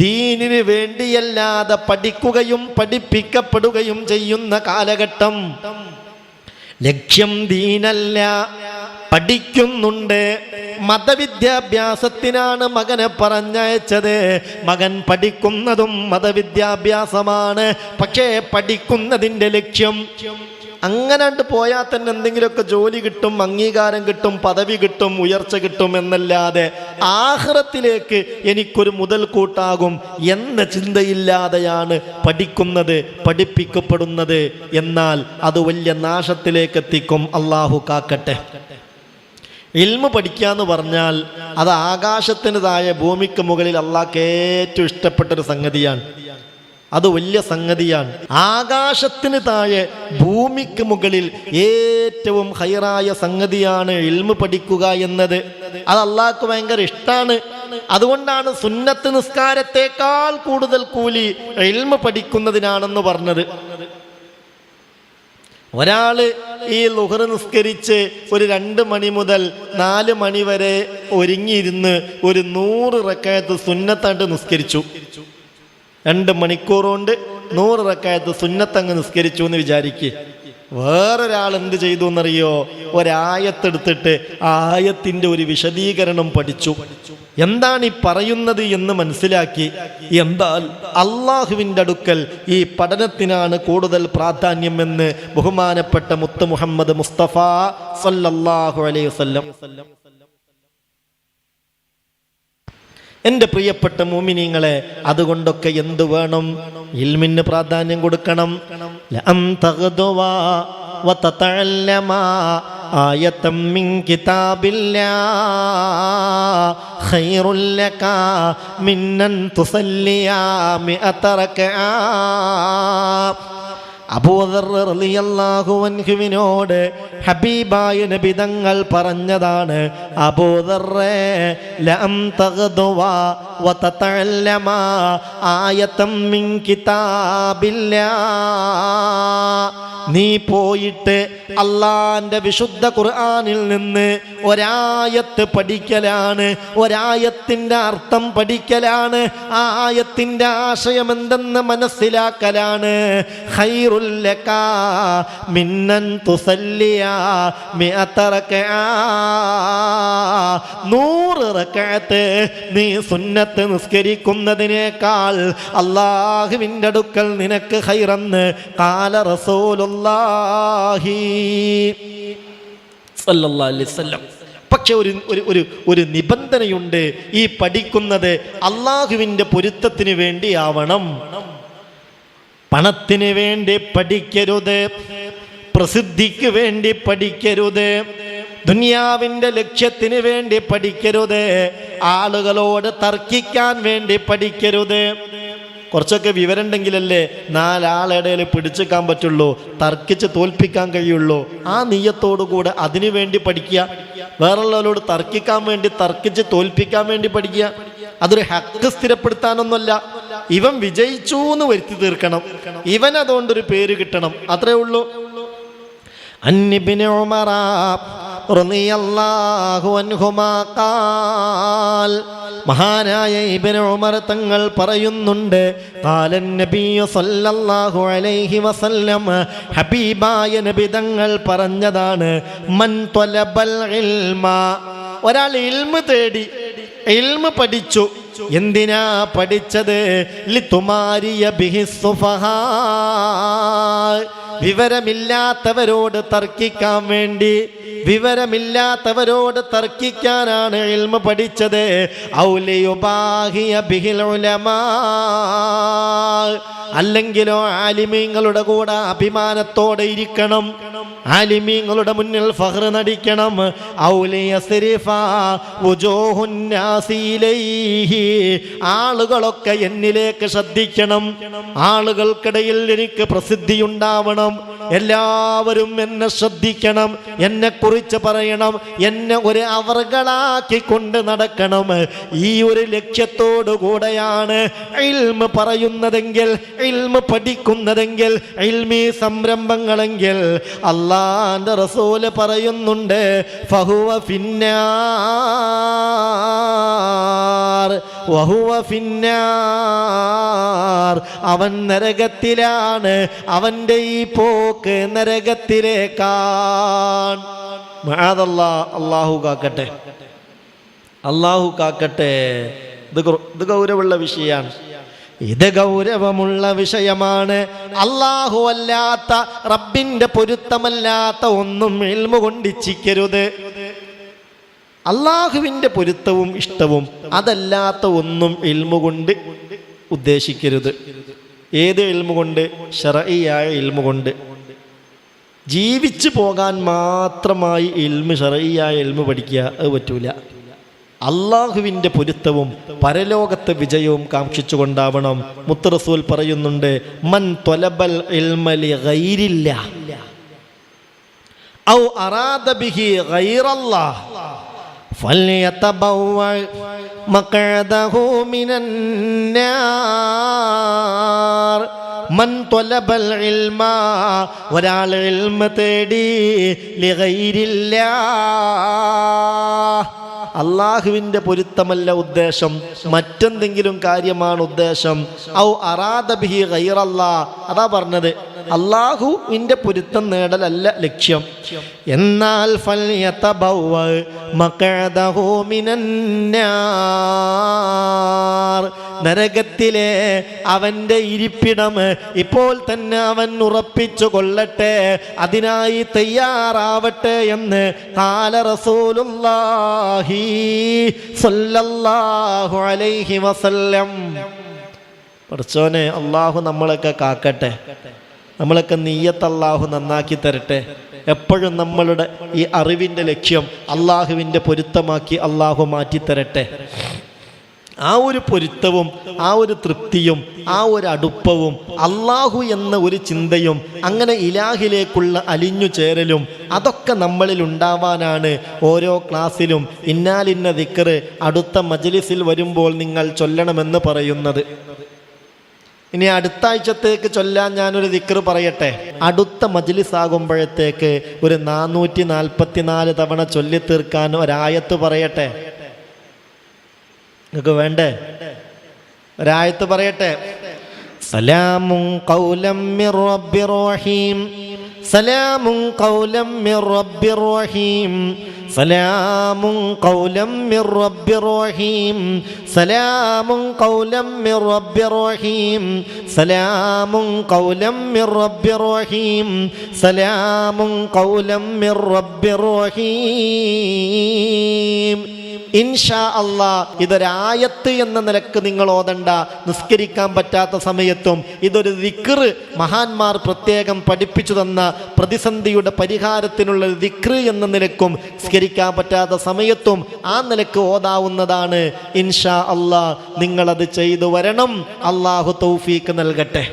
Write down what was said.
ദീനിന് വേണ്ടിയല്ലാതെ പഠിക്കുകയും പഠിപ്പിക്കപ്പെടുകയും ചെയ്യുന്ന കാലഘട്ടം ലക്ഷ്യം ദീനല്ല. പഠിക്കുന്നുണ്ട്. മതവിദ്യാഭ്യാസത്തിനാണ് മകനെ പറഞ്ഞയച്ചത്. മകൻ പഠിക്കുന്നതും മതവിദ്യാഭ്യാസമാണ്. പക്ഷേ പഠിക്കുന്നതിന്റെ ലക്ഷ്യം അങ്ങനാണ്ട് പോയാൽ തന്നെ എന്തെങ്കിലുമൊക്കെ ജോലി കിട്ടും അംഗീകാരം കിട്ടും പദവി കിട്ടും ഉയർച്ച കിട്ടും എന്നല്ലാതെ ആഹ്റത്തിലേക്ക് എനിക്കൊരു മുതൽക്കൂട്ടാകും എന്ന ചിന്തയില്ലാതെയാണ് പഠിക്കുന്നത് പഠിപ്പിക്കപ്പെടുന്നത്. എന്നാൽ അത് വലിയ നാശത്തിലേക്ക് എത്തിക്കും അള്ളാഹു കാക്കട്ടെ. ഇൽമ പഠിക്കുക എന്ന് പറഞ്ഞാൽ അത് ആകാശത്തിന് താഴെ ഭൂമിക്ക് മുകളിൽ അള്ളാഹ്ക്ക് ഏറ്റവും ഇഷ്ടപ്പെട്ടൊരു സംഗതിയാണ്. അത് വലിയ സംഗതിയാണ്. ആകാശത്തിന് താഴെ ഭൂമിക്ക് മുകളിൽ ഏറ്റവും ഹൈറായ സംഗതിയാണ് ഇൽമ പഠിക്കുക എന്നത്. അത് അള്ളാഹ്ക്ക് ഭയങ്കര ഇഷ്ടമാണ് അതുകൊണ്ടാണ് സുന്നത്ത് നിസ്കാരത്തെക്കാൾ കൂടുതൽ കൂലി ഇൽമ പഠിക്കുന്നതിനാണെന്ന് പറഞ്ഞത്. ഒരാൾ ഈ ലുഹർ നിസ്കരിച്ച് ഒരു രണ്ട് മണി മുതൽ നാല് മണി വരെ ഒരുങ്ങിയിരുന്ന് ഒരു നൂറ് റക്കായത്ത് സുന്നത്തായിട്ട് നിസ്കരിച്ചു. രണ്ട് മണിക്കൂർ കൊണ്ട് നൂറ് റക്കായത്ത് സുന്നത്തങ്ങ് നിസ്കരിച്ചു എന്ന് വിചാരിക്കുക വേറൊരാൾ എന്ത് ചെയ്തു എന്നറിയോ? ഒരായത്തെടുത്തിട്ട് ആ ഒരു വിശദീകരണം പഠിച്ചു. എന്താണ് ഈ പറയുന്നത് എന്ന് മനസ്സിലാക്കി. എന്താൽ അള്ളാഹുവിന്റെ അടുക്കൽ ഈ പഠനത്തിനാണ് കൂടുതൽ പ്രാധാന്യം എന്ന് ബഹുമാനപ്പെട്ട മുത്ത് മുഹമ്മദ് മുസ്തഫ സല്ലാഹു അലൈഹി വസല്ലം എന്റെ പ്രിയപ്പെട്ട മോമിനിങ്ങളെ അതുകൊണ്ടൊക്കെ എന്തു വേണം? ഇൽമിന് പ്രാധാന്യം കൊടുക്കണം. മിഅത റക്അ അബൂദർഹുവിനോട് ഹബീബായ നബിതങ്ങൾ പറഞ്ഞതാണ് അബൂദർ മിൻ നീ പോയിട്ട് അള്ളാന്റെ വിശുദ്ധ ഖുർആാനിൽ നിന്ന് ഒരായത്ത് പഠിക്കലാണ് ഒരായത്തിന്റെ അർത്ഥം പഠിക്കലാണ് ആ ആയത്തിന്റെ ആശയം എന്തെന്ന് മനസ്സിലാക്കലാണ്. മിന്നൻ നീ സുന്നത്ത് നിസ്കരിക്കുന്നതിനേക്കാൾ അള്ളാഹുവിന്റെ അടുക്കൽ നിനക്ക് ഹൈറന്ന് കാല റസൂലുള്ളാഹി സല്ലല്ലാഹു. പക്ഷെ ഒരു ഒരു ഒരു ഒരു നിബന്ധനയുണ്ട് ഈ പഠിക്കുന്നത് അള്ളാഹുവിന്റെ പൊരുത്തത്തിന് വേണ്ടിയാവണം. പണത്തിന് വേണ്ടി പഠിക്കരുത്. പ്രസിദ്ധിക്ക് വേണ്ടി പഠിക്കരുത്. ദുനിയാവിന്റെ ലക്ഷ്യത്തിന് വേണ്ടി പഠിക്കരുത്. ആളുകളോട് തർക്കിക്കാൻ വേണ്ടി പഠിക്കരുത്. കുറച്ചൊക്കെ വിവരമുണ്ടെങ്കിലല്ലേ നാലാളിടയിൽ പിടിച്ചെക്കാൻ പറ്റുള്ളൂ തർക്കിച്ച് തോൽപ്പിക്കാൻ കഴിയുള്ളൂ. ആ നീയത്തോടു കൂടെ അതിനു വേണ്ടി പഠിക്കുക. വേറുള്ളവരോട് തർക്കിക്കാൻ വേണ്ടി തർക്കിച്ച് തോൽപ്പിക്കാൻ വേണ്ടി പഠിക്കുക. അതൊരു ഹക്ക് സ്ഥിരപ്പെടുത്താനൊന്നുമല്ല. ഇവൻ വിജയിച്ചു എന്ന് വരുത്തി തീർക്കണം. ഇവൻ അതുകൊണ്ടൊരു പേര് കിട്ടണം. അത്രേ ഉള്ളൂ. അന്നിബിന് ഉമറ റളിയല്ലാഹു അൻഹുമാ ഖാൽ. മഹാനായ ഇബ്നു ഉമർ തങ്ങൾ പറയുന്നുണ്ട് കാലൻ നബിയു സല്ലല്ലാഹു അലൈഹി വസല്ലം ഹബീബായ നബി തങ്ങൾ പറഞ്ഞതാണ് മൻ ത്വലബൽ ഇൽമ. ഒരാൾ ഇൽമ തേടി ഇൽമ പഠിച്ചു. എന്തിനാ പഠിച്ചത്? ലിതുമാരിയ ബിഹി സുഫഹാ. വിവരമില്ലാത്തവരോട് തർക്കിക്കാൻ വേണ്ടി. വിവരമില്ലാത്തവരോട് തർക്കിക്കാനാണ് ഇൽമ പഠിച്ചത്. ഉലമാ. അല്ലെങ്കിലോ ആലിമീങ്ങളുടെ കൂടെ അഭിമാനത്തോടെ ഇരിക്കണം. ആലിമീങ്ങളുടെ മുന്നിൽ ഫഹ്ർ നടിക്കണം. ആളുകളൊക്കെ എന്നിലേക്ക് ശ്രദ്ധിക്കണം. ആളുകൾക്കിടയിൽ എനിക്ക് പ്രസിദ്ധി ഉണ്ടാവണം എല്ലാവരും എന്നെ ശ്രദ്ധിക്കണം എന്നെ കുറിച്ച് പറയണം എന്നെ ഒരു അവറുകളാക്കി കൊണ്ട് നടക്കണം. ഈ ഒരു ലക്ഷ്യത്തോടു കൂടെയാണ് ഇൽമ് പറയുന്നതെങ്കിൽ ഇൽമ് പഠിക്കുന്നതെങ്കിൽ ഇൽമീ സംരംഭങ്ങളെങ്കിൽ. അള്ളാന്റെ റസൂൽ പറയുന്നുണ്ട് ഫഹുവ ഫിന്നാർ അവൻ നരകത്തിലാണ്. അവന്റെ ഈ പോക്ക് നരകത്തിലേക്കാൺ മഹാദല്ലാ അള്ളാഹു കാക്കട്ടെ. അള്ളാഹു കാക്കട്ടെ. ഇത് ഗൗരവമുള്ള വിഷയമാണ് ഇത് ഗൗരവമുള്ള വിഷയമാണ്. അള്ളാഹു അല്ലാത്ത റബ്ബിന്റെ പൊരുത്തമല്ലാത്ത ഒന്നും എൽമ കൊണ്ടിച്ചിക്കരുത് അള്ളാഹുവിന്റെ പൊരുത്തവും ഇഷ്ടവും അതല്ലാത്ത ഒന്നും ഇൽമു കൊണ്ട് ഉദ്ദേശിക്കരുത്. ഏത് ഇൽമു കൊണ്ട് ഷറയിയായ ഇൽമു കൊണ്ട് ജീവിച്ചു പോകാൻ മാത്രമായി ഇൽമു ഷറയിയായ ഇൽമു പഠിക്കുക അത് പറ്റൂല. അള്ളാഹുവിന്റെ പൊരുത്തവും പരലോകത്തെ വിജയവും കാക്ഷിച്ചുകൊണ്ടാവണം. കൊണ്ടാവണം മുത്തറസൂൽ പറയുന്നുണ്ട് മൻ തൊലബൽ ഇൽമലി ഔ അറാദ ബിഹി فليتبوأ مقعده من النار മൻ തൊലബൽ ഇൽമ ഒരാൾ ഇൽമ തേടി ലിഗൈരില്ല അള്ളാഹുവിൻ്റെ പൊരുത്തമല്ല ഉദ്ദേശം മറ്റെന്തെങ്കിലും കാര്യമാണ് ഉദ്ദേശം ഔ അറാദ ബിഹി ഗൈറല്ലാ അതാ പറഞ്ഞത് അള്ളാഹുവിന്റെ പൊരുത്തം നേടലല്ല ലക്ഷ്യം. എന്നാൽ നരകത്തിലെ അവന്റെ ഇരിപ്പിടം ഇപ്പോൾ തന്നെ അവൻ ഉറപ്പിച്ചു കൊള്ളട്ടെ അതിനായി തയ്യാറാവട്ടെ എന്ന് കാല സ്വല്ലല്ലാഹു അലൈഹി വസല്ലം. പഠിച്ചോനെ അള്ളാഹു നമ്മളൊക്കെ കാക്കട്ടെ. നമ്മളൊക്കെ നീയത്ത് അള്ളാഹു നന്നാക്കി തരട്ടെ. എപ്പോഴും നമ്മളുടെ ഈ അറിവിന്റെ ലക്ഷ്യം അള്ളാഹുവിന്റെ പൊരുത്തമാക്കി അള്ളാഹു മാറ്റിത്തരട്ടെ. ആ ഒരു പൊരുത്തവും ആ ഒരു തൃപ്തിയും ആ ഒരു അടുപ്പവും അള്ളാഹു എന്ന ഒരു ചിന്തയും അങ്ങനെ ഇലാഹിലേക്കുള്ള അലിഞ്ഞു ചേരലും അതൊക്കെ നമ്മളിൽ ഉണ്ടാവാനാണ് ഓരോ ക്ലാസ്സിലും ഇന്നാലിന്ന ദിക്കറ് അടുത്ത മജലിസിൽ വരുമ്പോൾ നിങ്ങൾ ചൊല്ലണമെന്ന് പറയുന്നത്. ഇനി അടുത്ത ആഴ്ചത്തേക്ക് ചൊല്ലാൻ ഞാനൊരു ദിക്ർ പറയട്ടെ. അടുത്ത മജ്ലിസ് ആകുമ്പോഴത്തേക്ക് ഒരു നാനൂറ്റി നാൽപ്പത്തിനാല് തവണ ചൊല്ലി തീർക്കാൻ ഒരായത്ത് പറയട്ടെ. നിങ്ങൾക്ക് വേണ്ടേ? ഒരായത്ത് പറയട്ടെ. സലാമും ഖൗലം മിർ റബ്ബിർ റഹീം സലാമുൻ ഖൗലം മിർ റബ്ബിർ റഹീം സലാമുൻ ഖൗലം മിർ റബ്ബി റഹീം. സലാമുൻ ഖൗലം മിർ റബ്ബി റഹീം. സലാമുൻ ഖൗലം മിർ റബ്ബി റഹീം. സലാമുൻ ഖൗലം മിർ റബ്ബി റഹീം. ഇൻഷാ അള്ളാ ഇതൊരായത്ത് എന്ന നിലയ്ക്ക് നിങ്ങൾ ഓതണ്ട. നിസ്കരിക്കാൻ പറ്റാത്ത സമയത്തും ഇതൊരു ദിക്റ്. മഹാന്മാർ പ്രത്യേകം പഠിപ്പിച്ചു തന്ന പ്രതിസന്ധിയുടെ പരിഹാരത്തിനുള്ള ദിക്റ് എന്ന നിലക്കും നിസ്കരിക്കാൻ പറ്റാത്ത സമയത്തും ആ നിലയ്ക്ക് ഓതാവുന്നതാണ്. ഇൻഷാ അള്ളാ നിങ്ങളത് ചെയ്തു വരണം. അള്ളാഹു തൗഫീക്ക് നൽകട്ടെ.